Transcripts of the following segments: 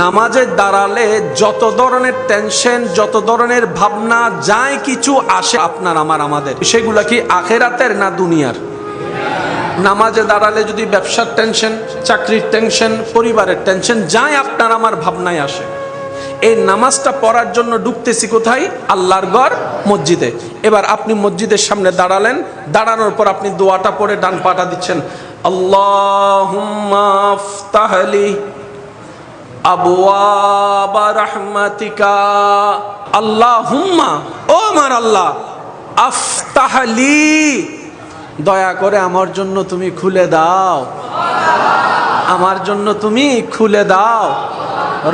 নামাজে দাঁড়ালে যত ধরনের টেনশন যত ধরনের ভাবনা, যাই কিছু আসে আপনার, আমার, আমাদের। সেগুলা কি আখেরাতের না দুনিয়ার? নামাজে দাঁড়ালে যদি ব্যবসার টেনশন চাকরির টেনশন পরিবারের টেনশন যাই আপনার, আমার ভাবনায় আসে। এই নামাজটা পড়ার জন্য ঢুকতেছি কোথায়? আল্লাহর ঘর, মসজিদে। এবার আপনি মসজিদের সামনে দাঁড়ালেন, দাঁড়ানোর পর আপনি দোয়াটা পড়ে ডান পাটা দিচ্ছেন আল্লাহ আল্লাহুম্মা, ও আমার আল্লাহ দয়া করে আমার জন্য তুমি খুলে দাও। আমার জন্য তুমি খুলে দাও।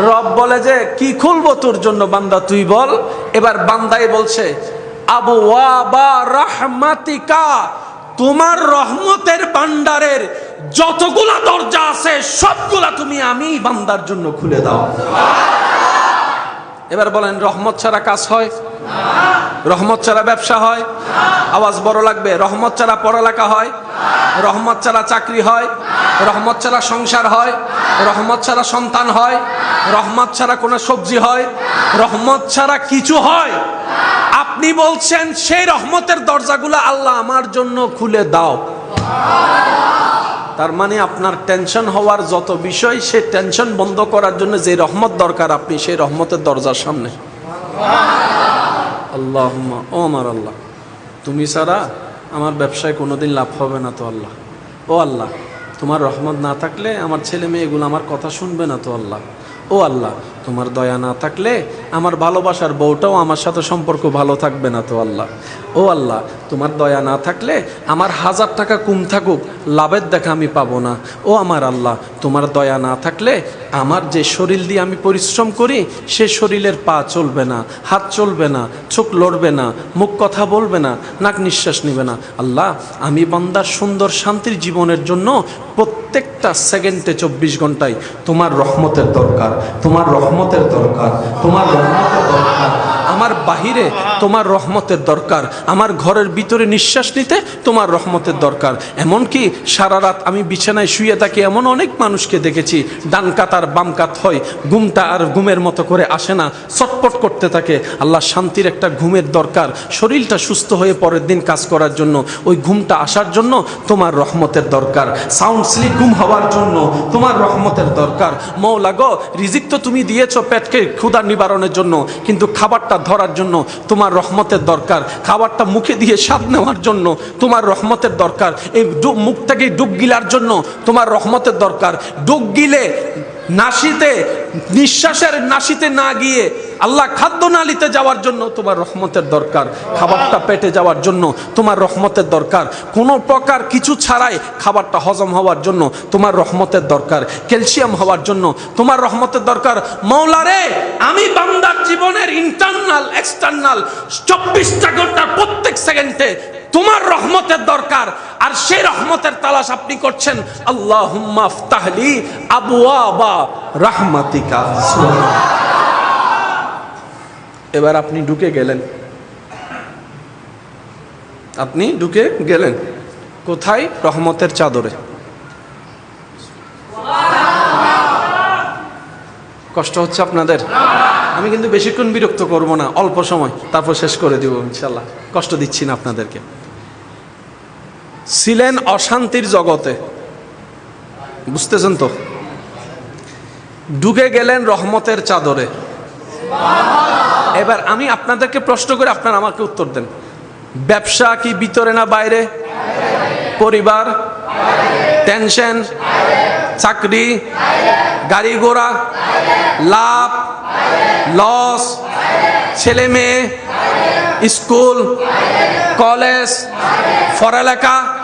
রব বলে যে, কি খুলবো তোর জন্য বান্দা? তুই বল। এবার বান্দাই বলছে আবু ওয়াবা রাহমাতিকা, তোমার রহমতের ভান্ডারের যতগুলা দরজা আছে, সবগুলা তুমি আমি বান্দার জন্য খুলে দাও। এবার বলেন, রহমত ছাড়া কাজ হয়? রহমত ছাড়া ব্যবসা হয়? আওয়াজ বড় লাগবে, রহমত ছাড়া পড়ালেখা হয়? রহমত ছাড়া চাকরি হয়? রহমত ছাড়া সংসার হয়? রহমত ছাড়া সন্তান হয়? রহমত ছাড়া কোনো সবজি হয়? রহমত ছাড়া কিছু হয়? আপনি বলছেন, সেই রহমতের দরজাগুলো আল্লাহ আমার জন্য খুলে দাও। তার মানে আপনার টেনশন হওয়ার যত বিষয়, সে টেনশন বন্ধ করার জন্য যে রহমত দরকার আপনি, সেই রহমতের দরজার সামনে। আল্লাহ ও আমার আল্লাহ, তুমি ছাড়া আমার ব্যবসায় কোনোদিন লাভ হবে না তো আল্লাহ। ও আল্লাহ, তোমার রহমত না থাকলে আমার ছেলে মেয়েগুলো আমার কথা শুনবে না তো আল্লাহ। ও আল্লাহ তোমার দয়া না থাকলে আমার ভালোবাসার বউটাও আমার সাথে সম্পর্ক ভালো থাকবে না তো আল্লাহ। ও আল্লাহ, তোমার দয়া না থাকলে আমার হাজার টাকা কম থাকুক, লাভের দেখা আমি পাবো না। ও আমার আল্লাহ, তোমার দয়া না থাকলে আমার যে শরীর দিয়ে আমি পরিশ্রম করি, সে শরীরের পা চলবে না, হাত চলবে না, চোখ লড়বে না, মুখ কথা বলবে না, নাক নিঃশ্বাস নিবে না। আল্লাহ, আমি বন্দার সুন্দর শান্তির জীবনের জন্য প্রত্যেকটা সেকেন্ডে চব্বিশ ঘন্টায় তোমার রহমতের দরকার, তোমার রহমতের দরকার তোমার রহমতের দরকার। আমার বাহিরে তোমার রহমতের দরকার। আমার ঘরের ভিতরে নিঃশ্বাস নিতে তোমার রহমতের দরকার। এমনকি সারা রাত আমি বিছানায় শুয়ে থাকি এমন অনেক মানুষকে দেখেছি, ডান কাত আর বাম কাত হয়, ঘুমটা আর ঘুমের মতো করে আসে না চটপট করতে থাকে। আল্লাহ শান্তির একটা ঘুমের দরকার। শরীরটা সুস্থ হয়ে পরের দিন কাজ করার জন্য, ওই ঘুমটা আসার জন্য তোমার রহমতের দরকার। সাউন্ড স্লিপ ঘুম হওয়ার জন্য তোমার রহমতের দরকার। মৌলা গো, রিজিক তো তুমি দিয়েছ পেটকে ক্ষুধা নিবারণের জন্য, কিন্তু খাবারটা ধরার জন্য তোমার রহমতের দরকার। খাবারটা মুখে দিয়ে স্বাদ নেওয়ার জন্য তোমার রহমতের দরকার। এই মুখ থেকে ডুব গিলার জন্য তোমার রহমতের দরকার। ডুব গিলে নাসিতে নিঃশ্বাসের নাসিতে না গিয়ে আল্লাহ খাদ্য নালিতে যাওয়ার জন্য তোমার রহমতের দরকার, খাবারটা পেটে যাওয়ার জন্য তোমার রহমতের দরকার, কোনো প্রকার কিছু ছাড়াই খাবারটা হজম হওয়ার জন্য তোমার রহমতের দরকার, ক্যালসিয়াম হওয়ার জন্য তোমার রহমতের দরকার। মৌলারে, আমি বান্দার জীবনের ইন্টারনাল এক্সটার্নাল চব্বিশটা ঘণ্টা প্রত্যেক সেকেন্ডে তোমার রহমতের দরকার আর সেই রহমতের তালাশ আপনি করছেন আল্লাহ তাহলি আবুয়া রাহমাতিকা। এবার আপনি ঢুকে গেলেন। আপনি ঢুকে গেলেন। কোথায়? রহমতের চাদরে। কষ্ট হচ্ছে আপনাদের? আমি কিন্তু বেশিক্ষণ বিরক্ত করব না, অল্প সময়। তারপর শেষ করে দিব, ইনশাল্লাহ। কষ্ট দিচ্ছি না আপনাদেরকে। ছিলেন অশান্তির জগতে। বুঝতেছেন তো? ঢুকে গেলেন রহমতের চাদরে। এবার আমি আপনাদেরকে প্রশ্ন করে, আপনারা আমাকে উত্তর দেন। ব্যবসা কি ভিতরে না বাইরে? পরিবার? টেনশন? চাকরি? গাড়ি ঘোড়া? লাভ? লস? ছেলে মেয়ে? স্কুল? কলেজ? পড়ালেখা?